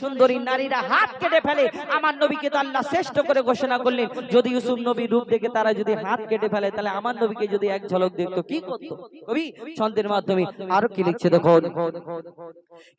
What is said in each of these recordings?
সুন্দরী নারীরা হাত কেটে ফেলে। আমার নবীকে তো আল্লাহ শ্রেষ্ঠ করে ঘোষণা করলেন। যদি ইউসুফ নবী রূপ দেখে তারা যদি হাত কেটে ফেলে, তাহলে আমার নবীকে যদি এক ঝলক দেখতো, কি করতো? কবি, ছন্দের মাধ্যমে আরও কি লিখছে দেখো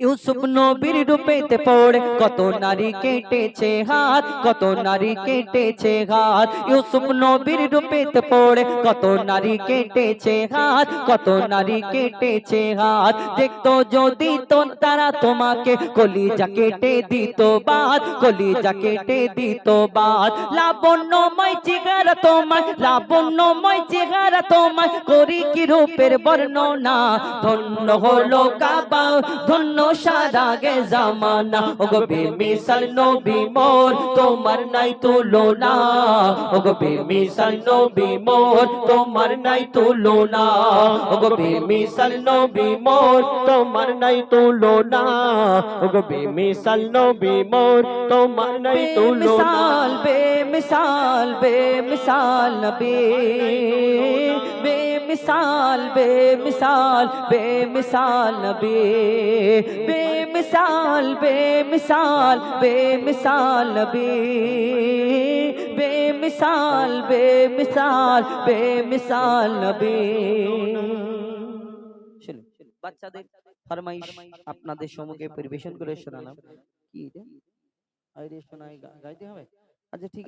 ইউসুফ নবীর রূপেতে পড়ে কত নারী কেটেছে হাত, কত নারী কেটেছে হাত। ইউসুফ নবীর রূপেতে পড়ে কত নারী কেটেছে হাত, কত নারী কেটেছে হাত। দেখতো যদি তো তারা তোমাকে কলিজা কেটে দিত বাদ, কলিজা কেটে দিত বাদ। লাবণ্যময় চেহারা তোমায় লাবণ্যময় চেহারা তোমায়, করি কি রূপের বর্ণনা? ধন্য হলো কাবা, ধন্য সারা গে জামানা। ওগো বেমিসাল নবী মোর, তোমার নাই তুলনা। ওগো বেমিসাল নবী মোর, তোমার নাই তুলনা। ওগো বেমিসাল নবী মোর, তোমার নাই তুলনা। ওগো বেমিসাল নবী মোর তোমার নাই তুলনা। বেমিসাল বেমিসাল নবী। বেমিসাল বেমিসাল বেমিসাল নবী। বেমিসাল বেমিসাল বেমিসাল নবী। বেমিসাল বেমিসাল বেমিসাল নবী। বাচ্চাদের ফরমাইশ আপনাদের সম্মুখে পরিবেশন করে শোনালাম। কি রে? আইরে শোনাই গাইতে হবে? আচ্ছা ঠিক আছে